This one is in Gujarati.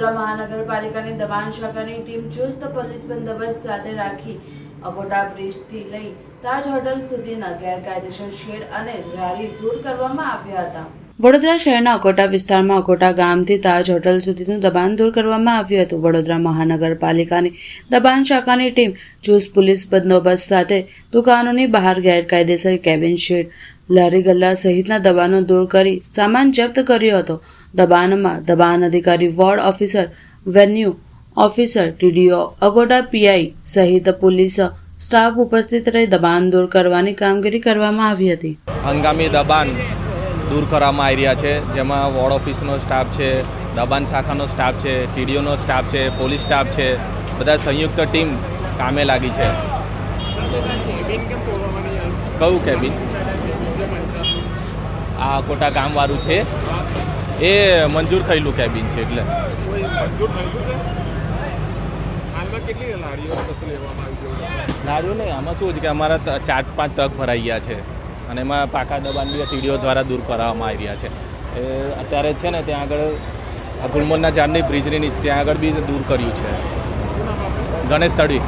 મહાનગરપાલિકાની દબાણ શાખાની ટીમ ચુસ્ત પોલીસ બંદોબસ્ત સાથે રાખી અગોટા બ્રિજથી લઈ તાજ હોટલ સુધીના ગેરકાયદેસર શેડ અને જાળી દૂર કરવામાં આવ્યા હતા. વડોદરા શહેરના અકોટા વિસ્તારમાં અકોટા ગામથી તાજ હોટલ સુધીનું દબાણ દૂર કરવામાં આવ્યું હતું. વડોદરા મહાનગરપાલિકાની દબાણ શાખાની ટીમ ચુસ્ત પોલીસ બંદોબસ્ત સાથે દુકાનોની બહાર ગેરકાયદેસર કેબિન શેડ લારી ગલ્લા સહિતના દબાણો દૂર કરી સામાન જપ્ત કર્યો હતો. દબાણમાં દબાણ અધિકારી ward officer revenue officer TDO અગોડા PI સહિત પોલીસ સ્ટાફ ઉપસ્થિત રહી દબાણ દૂર કરવાની કામગીરી કરવામાં આવી હતી. હંગામી દબાણ દૂર કરવામાં આવી રહ્યા છે. જેમાં વોર્ડ ઓફિસનો સ્ટાફ છે દબાણ શાખાનો સ્ટાફ છે ટીડીઓનો સ્ટાફ છે પોલીસ સ્ટાફ છે બધા સંયુક્ત ટીમ કામે લાગી છે. કયું કેબિન? આ કોટા ગામવાળું છે. એ મંજૂર થયેલું કેબિન છે એટલે. લારીઓ નહીં આમાં શું છે કે અમારા ચાર પાંચ તક ભરાઈ ગયા છે. અને એમાં પાકા દબાણ બી ટીડીઓ દ્વારા દૂર કરવામાં આવી રહ્યા છે. એ અત્યારે છે ને ત્યાં આગળ આ ગુલમોરના ઝાડની બ્રિજની ત્યાં આગળ બી દૂર કર્યું છે. ગણેશ તળવી.